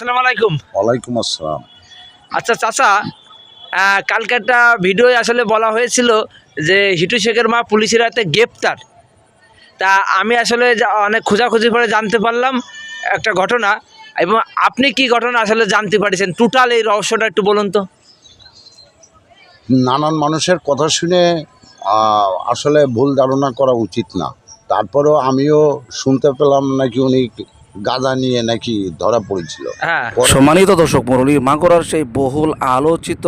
আসসালামু আলাইকুম। ওয়ালাইকুম আসসালাম। আচ্ছা চাচা কালকে একটা ভিডিও আসলে বলা হয়েছিল যে হিটু শেখের মা পুলিশের হাতে গ্রেপ্তার। তা আমি আসলে অনেক খোঁজাখুঁজি করে জানতে পারলাম একটা ঘটনা এবং আপনি কি ঘটনা আসলে জানতে পারছেন? টোটাল এই রহস্যটা একটু বলুন তো। নানান মানুষের কথা শুনে আসলে ভুল ধারণা করা উচিত না। তারপরেও আমিও শুনতে পেলাম নাকি উনি গাঁজা নিয়ে নাকি ধরা পড়েছিল। হ্যাঁ। সম্মানিত দর্শক মরলী মাগুরার সেই বহুল আলোচিত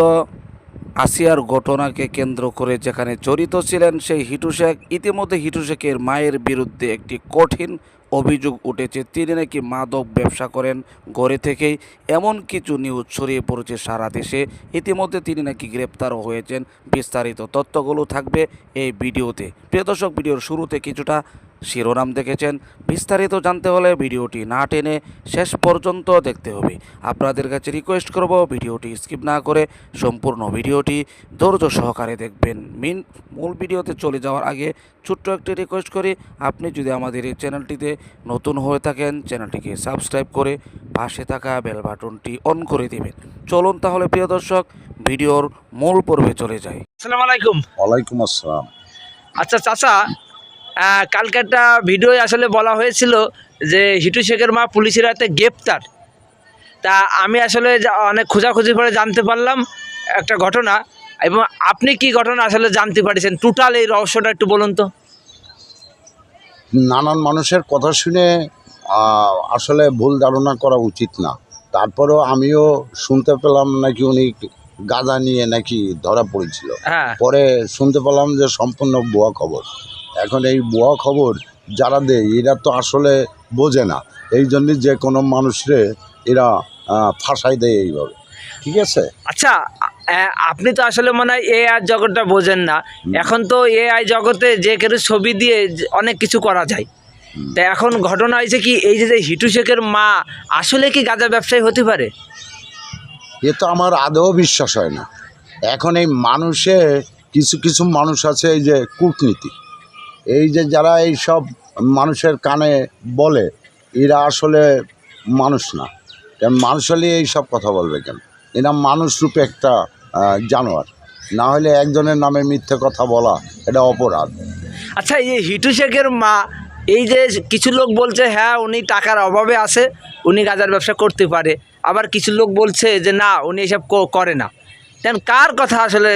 আসিয়ার ঘটনাকে কেন্দ্র করে যেখানে জড়িত ছিলেন সেই হিটু শেখ ইতিমধ্যে হিটু শেখের মায়ের বিরুদ্ধে একটি কঠিন অভিযোগ উঠেছে। তিনি নাকি মাদক ব্যবসা করেন ঘরে থেকেই। এমন কিছু নিউজ ছড়িয়ে পড়েছে সারা দেশে। ইতিমধ্যে তিনি নাকি গ্রেপ্তারও হয়েছেন। বিস্তারিত তথ্যগুলো থাকবে এই ভিডিওতে। প্রিয় দর্শক ভিডিওর শুরুতে কিছুটা শিরোনাম দেখেছেন। বিস্তারিত জানতে হলে ভিডিওটি না টেনে শেষ পর্যন্ত দেখতে হবে। আপনাদের কাছে রিকোয়েস্ট করব ভিডিওটি স্কিপ না করে সম্পূর্ণ ভিডিওটি ধৈর্য সহকারে দেখবেন। মিন মূল ভিডিওতে চলে যাওয়ার আগে ছোট্ট একটি রিকোয়েস্ট করি। আপনি যদি আমাদের এই চ্যানেলটিতে নতুন হয়ে থাকেন চ্যানেলটিকে সাবস্ক্রাইব করে পাশে থাকা বেল বাটনটি অন করে দেবেন। চলুন তাহলে প্রিয় দর্শক ভিডিওর মূল পর্বে চলে যাই। আসসালামু আলাইকুম। ওয়ালাইকুম আসসালাম। আচ্ছা চাচা কালকে একটা ভিডিও আসলে বলা হয়েছিল যে হিটু শেখের মা পুলিশের হাতে গ্রেপ্তার। তা আমি আসলে অনেক খোঁজাখুঁজি করে জানতে পারলাম একটা ঘটনা এবং আপনি কি ঘটনা আসলে জানতে পারছেন? টোটাল এই রহস্যটা একটু বলুন তো। নানান মানুষের কথা শুনে আসলে ভুল ধারণা করা উচিত না। তারপরেও আমিও শুনতে পেলাম নাকি উনি গাঁজা নিয়ে নাকি ধরা পড়েছিল। হ্যাঁ। পরে শুনতে পেলাম যে সম্পূর্ণ ভুয়া খবর। এখন এই ভুয়া খবর যারা দেয় এরা তো আসলে বোঝে না। এই জন্য যে কোনো মানুষরে এরা ফাঁসাই দেয় এইভাবে। ঠিক আছে? আচ্ছা আপনি তো আসলে মনে হয় এআই জগৎটা বোঝেন না। এখন তো এআই জগতে যে কেউ ছবি দিয়ে অনেক কিছু করা যায়। তা এখন ঘটনা হয়েছে কি এই যে যে হিটু শেখের মা আসলে কি গাঁজা ব্যবসায়ী হতে পারে? এ তো আমার আদৌ বিশ্বাস হয় না। এখন এই মানুষে কিছু কিছু মানুষ আছে এই যে কূটনীতি। এই যে যারা এই সব মানুষের কানে বলে এরা আসলে মানুষ না। কারণ মানুষ হলে এই সব কথা বলবে কেন? এরা মানুষ রূপে একটা জানোয়ার। না হলে একজনের নামে মিথ্যে কথা বলা এটা অপরাধ। আচ্ছা এই হিটু শেখের মা এই যে কিছু লোক বলছে হ্যাঁ উনি টাকার অভাবে আছে উনি গাঁজার ব্যবসা করতে পারে। আবার কিছু লোক বলছে যে না উনি এসব করে না। দেন কার কথা আসলে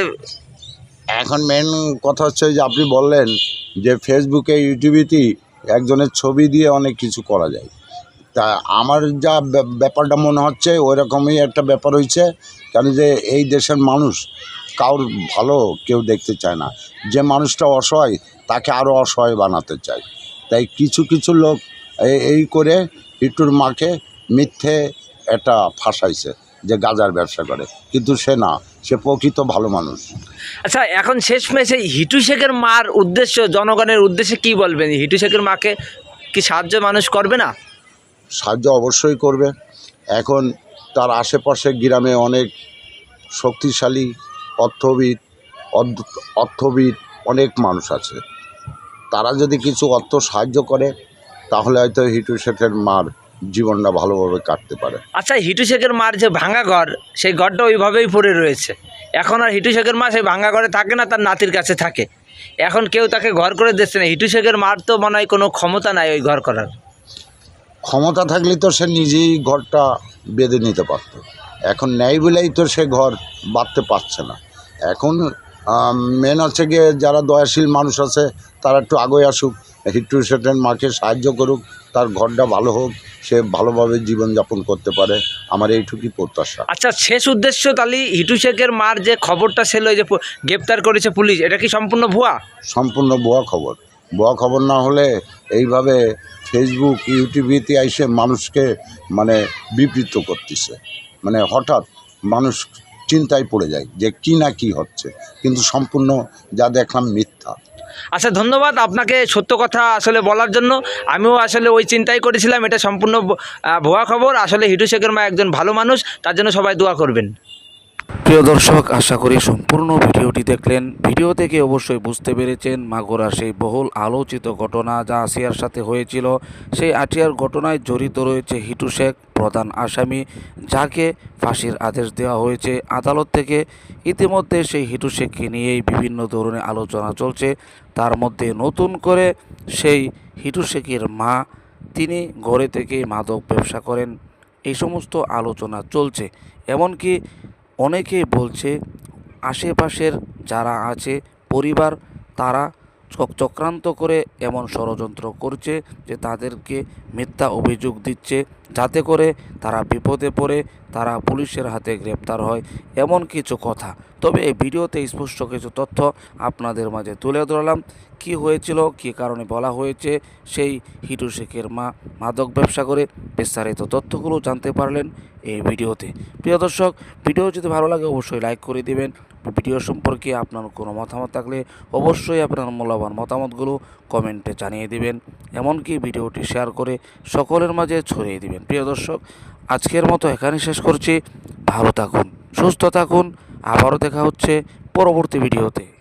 এখন মেন কথা হচ্ছে যে আপনি বললেন যে ফেসবুকে ইউটিউবেতেই একজনের ছবি দিয়ে অনেক কিছু করা যায়। তা আমার যা ব্যাপারটা মনে হচ্ছে ওই রকমই একটা ব্যাপার হয়েছে কেন যে এই দেশের মানুষ কারোর ভালো কেউ দেখতে চায় না। যে মানুষটা অসহায়, তাকে আরও অসহায় বানাতে চায়। তাই কিছু কিছু লোক এই- করে ইটুর মাকে মিথ্যে একটা ফাঁসাইছে যে গাজার ব্যবসা করে। কিন্তু সে না। সে প্রকৃত ভালো মানুষ। আচ্ছা এখন শেষমেশ এই হিটু শেখের মার উদ্দেশ্য জনগণের উদ্দেশ্যে কি বলবেন? হিটু শেখের মাকে কি সাহায্য মানুষ করবে না? সাহায্য অবশ্যই করবে। এখন তার আশেপাশে গ্রামে অনেক শক্তিশালী অর্থবিদ অর্থবিদ অনেক মানুষ আছে। তারা যদি কিছু অর্থ সাহায্য করে তাহলে হয়তো হিটু শেখের মার জীবনটা ভালোভাবে কাটতে পারে। আচ্ছা হিটু শেখের মার যে ভাঙা ঘর সেই ঘরটা ওইভাবেই পড়ে রয়েছে। এখন আর হিটু শেখের মা সেই ভাঙা ঘরে থাকে না তার নাতির কাছে থাকে। এখন কেউ তাকে ঘর করে দিচ্ছে না। হিটু শেখের মার তো মনে হয় কোনো ক্ষমতা নাই ওই ঘর করার। ক্ষমতা থাকলে তো সে নিজেই ঘরটা বেঁধে নিতে পারত। এখন নেই বলেই তো সে ঘর বাঁধতে পারছে না। এখন মেন হচ্ছে গিয়ে যারা দয়াশীল মানুষ আছে তারা একটু আগে আসুক হিট্টু শেঠের মাকে সাহায্য করুক তার ঘরটা ভালো হোক। সে ভালোভাবে জীবনযাপন করতে পারে। আমার এইটুকুই প্রত্যাশা। আচ্ছা শেষ উদ্দেশ্য তাহলে হিটু শেখের মার যে খবরটা ছিল যে গ্রেপ্তার করেছে পুলিশ এটা কি সম্পূর্ণ ভুয়া? সম্পূর্ণ ভুয়া খবর। ভুয়া খবর না হলে এইভাবে ফেসবুক ইউটিউবেতে এসে মানুষকে মানে বিবৃত করতেছে। মানে হঠাৎ মানুষ চিন্তায় পড়ে যায় যে কি না কি হচ্ছে। কিন্তু সম্পূর্ণ যা দেখলাম মিথ্যা। আচ্ছা ধন্যবাদ আপনাকে সত্য কথা আসলে বলার জন্য। আমিও আসলে ওই চিন্তাই করেছিলাম, এটা সম্পূর্ণ ভুয়া খবর। আসলে হিটু শেখের মা একজন ভালো মানুষ, তার জন্য সবাই দোয়া করবেন। প্রিয় দর্শক, আশা করি সম্পূর্ণ ভিডিওটি দেখলেন। ভিডিও থেকে অবশ্যই বুঝতে পেরেছেন মাগুরার সেই বহুল আলোচিত ঘটনা যা আসিয়ার সাথে হয়েছিল। সেই আটিয়ার ঘটনায় জড়িত রয়েছে হিটু শেখ, প্রধান আসামি, যাকে ফাঁসির আদেশ দেওয়া হয়েছে। আদালত থেকে ইতিমধ্যে সেই হিটু শেখকে নিয়েই বিভিন্ন ধরনের আলোচনা চলছে। তার মধ্যে নতুন করে সেই হিটু শেখের মা, তিনি ঘরে থেকে মাদক ব্যবসা করেন। এই সমস্ত আলোচনা চলছে। এমনকি অনেকেই বলছে আশেপাশের যারা আছে, পরিবার, তারা চক- চক্রান্ত করে এমন ষড়যন্ত্র করছে যে তাদেরকে মিথ্যা অভিযোগ দিচ্ছে। যাতে করে তারা বিপদে পড়ে, তারা পুলিশের হাতে গ্রেপ্তার হয়, এমন কিছু কথা। তবে এই ভিডিওতে স্পষ্ট কিছু তথ্য আপনাদের মাঝে তুলে ধরলাম। কি হয়েছিল, কী কারণে বলা হয়েছে, সেই হিটু শেখের মা মাদক ব্যবসা করে বিস্তারিত তথ্যগুলো জানতে পারলেন এই ভিডিওতে। প্রিয় দর্শক, ভিডিও যদি ভালো লাগে অবশ্যই লাইক করে দিবেন। ভিডিও সম্পর্কে আপনার কোনো মতামত থাকলে অবশ্যই আপনার মূল্যবান মতামতগুলো কমেন্টে জানিয়ে দিবেন। এমনকি ভিডিওটি শেয়ার করে সকলের মাঝে ছড়িয়ে দিবেন। প্রিয় দর্শক, আজকের মতো এখানে শেষ করছি। ভালো থাকুন, সুস্থ থাকুন। আবারও দেখা হচ্ছে পরবর্তী ভিডিওতে।